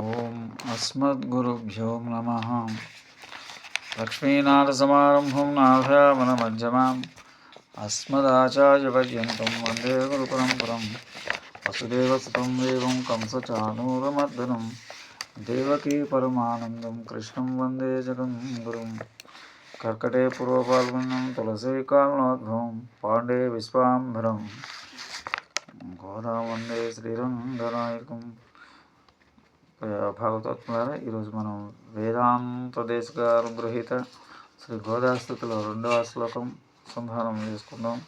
ఓం అస్మద్గురుభ్యో నమ. లక్ష్మీనాథసమారంభం నాథమనమధ్యమాం అస్మదాచార్యపర్యంతం వందే గురుపరంపరం. వసుదేవసుతం దేవం కంసచానూరమర్దనం. దేవకీ పరమానందం కృష్ణం వందే జగం గురుం కర్కటే పూర్వపాల్గొన్నం తులసీ కాలనోద్భవం పాండే విశ్వాంబరం గోదా వందే శ్రీరంగనాయకం. భాగవతోత్మలారా ఈరోజు మనం వేదాంత గారు గృహీత శ్రీ గోదాస్థితిలో రెండవ శ్లోకం సంధానం చేసుకుందాం.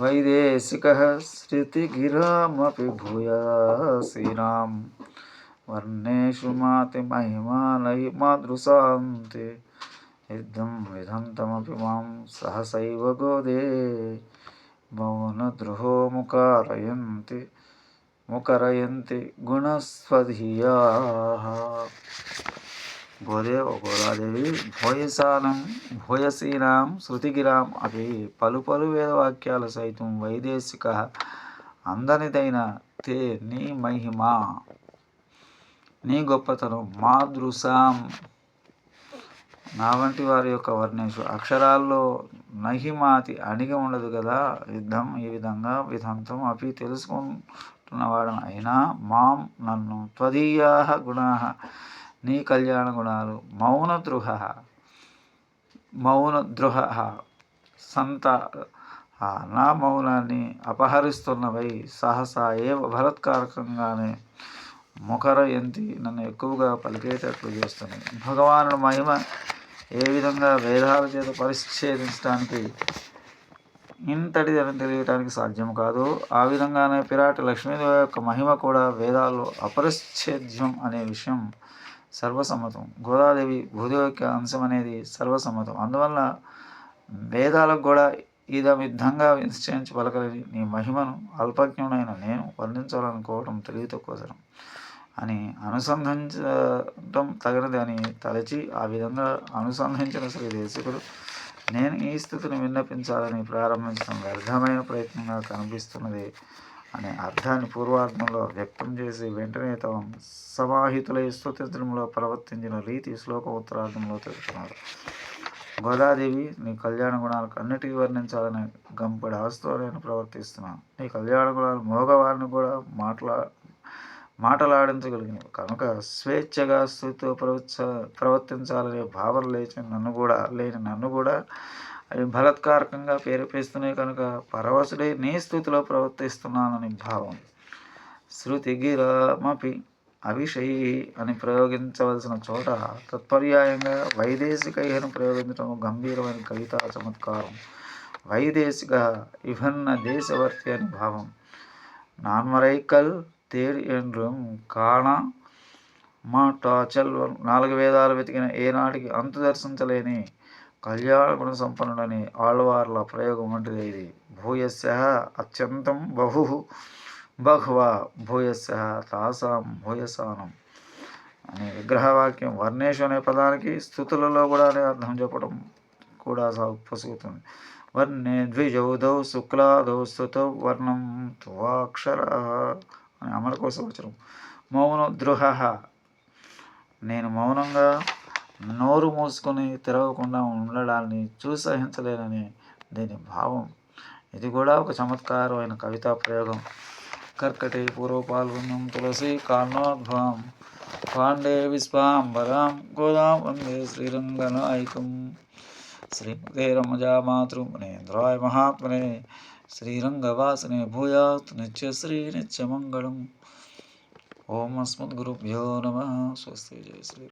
వైదేశిక శృతిగిరామపి భూయాసీనాం. వర్ణేషు మాతి మహిమానై మాదృశాంతి. యుద్ధం విధంతమపి మాం సహసైవ గోదే. మౌనద్రుహో ముకారయంతి ముకరయంతి గుణస్వధీయా. గోదేవ గోదాదేవి భోయసానం భూయసీనాం శృతిగిరాం అవి పలు పలు వేదవాక్యాల సైతం వైదేశిక అందనిదైన తే నీ మహిమ నీ గొప్పతనం మాదృశాం. నా వంటి వారి యొక్క వర్ణేషు అక్షరాల్లో నహిమాతి అణిగి ఉండదు కదా యుద్ధం ఈ విధంగా విధంతం అవి తెలుసుకుంటున్నవాడను అయినా మాం నన్ను త్వదీయా గుణా నీ కళ్యాణ గుణాలు మౌన ద్రుహ మౌన ద్రుహ సంత. నా మౌనాన్ని అపహరిస్తున్నవై సహసా ఏ భరత్కారకంగానే ముఖర ఎంతి నన్ను ఎక్కువగా పలికేటట్లు చేస్తున్నాయి. భగవానుడు మహిమ ఏ విధంగా వేదాల చేత పరిచ్ఛేదించడానికి ఇంతటిదని తెలియటానికి సాధ్యం కాదు. ఆ విధంగానే పిరాటి లక్ష్మీదేవి యొక్క మహిమ కూడా వేదాల్లో అపరిచ్ఛేద్యం అనే విషయం సర్వసమ్మతం. గోదాదేవి భూదేవి యొక్క అంశం అనేది సర్వసమ్మతం. అందువల్ల వేదాలకు కూడా ఇదమిద్ధంగా నిశ్చయించి పలకలేని నీ మహిమను అల్పజ్ఞుడైన నేను వర్ణించాలనుకోవడం తెలివి తక్కువసరం అని అనుసంధించడం తగినది అని తలచి ఆ విధంగా అనుసంధించిన శ్రీ దేశకుడు నేను ఈ స్థితిని విన్నపించాలని ప్రారంభించడం వ్యర్థమైన ప్రయత్నంగా కనిపిస్తున్నది అనే అర్థాన్ని పూర్వార్థంలో వ్యక్తం చేసి వెంటనే తమ సమాహితుల స్థుతించడంలో ప్రవర్తించిన రీతి శ్లోక ఉత్తరార్థంలో తెలుపుతున్నారు. గోదాదేవి నీ కళ్యాణ గుణాలకు అన్నిటికీ వర్ణించాలని గంపడి ఆస్తో నేను ప్రవర్తిస్తున్నాను. నీ కళ్యాణ గుణాలు మోగవారిని కూడా మాట్లా మాటలాడించగలిగినవి. కనుక స్వేచ్ఛగా స్థుతితో ప్రవర్చ ప్రవర్తించాలనే భావన లేచి నన్ను కూడా లేని నన్ను కూడా అవి బలత్కారకంగా ప్రేరేపిస్తున్నాయి కనుక పరవశుడే నీ స్థుతిలో ప్రవర్తిస్తున్నానని భావం. శృతి గిరమపి అవిషయి అని ప్రయోగించవలసిన చోట తత్పర్యాయంగా వైదేశికను ప్రయోగించడం గంభీరమైన కవితా చమత్కారం. వైదేశిక విభిన్న దేశవర్తి అని భావం. నాన్మరైకల్ తేడి என்றும் కాణ మా టాచల్ నాలుగు వేదాలు వెతికిన ఏనాటికి అంతు దర్శించలేని కళ్యాణ గుణ సంపన్నుడని ఆళ్వార్ల ప్రయోగం వంటిది ఇది భూయస్య అత్యంతం బహు బహువ భూయస్య తాసాం భూయసానం అనే విగ్రహవాక్యం వర్ణేషు అనే పదానికి స్థుతులలో కూడా అనే అర్థం చెప్పడం కూడా పొసుగుతుంది వర్ణే ద్విజౌధౌ శుక్లాదౌ స్థుతౌ వర్ణం త్వాక్షర అని అమర కోసం మౌన ద్రోహ నేను మౌనంగా నోరు మూసుకొని తెరవకుండా ఉండడాన్ని చూసి సహించలేనని దీని భావం. ఇది కూడా ఒక చమత్కారమైన కవితా ప్రయోగం. కర్కటి పూర్వపాల్గొన్నం తులసి కారణోద్భవం పాండే విశ్వాంబరాం గోదాం వందే శ్రీరంగనాయకం శ్రీమతే రమజా మాతృమునేంద్రాయ మహాత్మనే శ్రీరంగవాసనే భూయాత్ నిత్యశ్రీ నిత్యమంగళం ఓం అస్మద్గురుభ్యో నమ. స్వస్తి జయ శ్రీ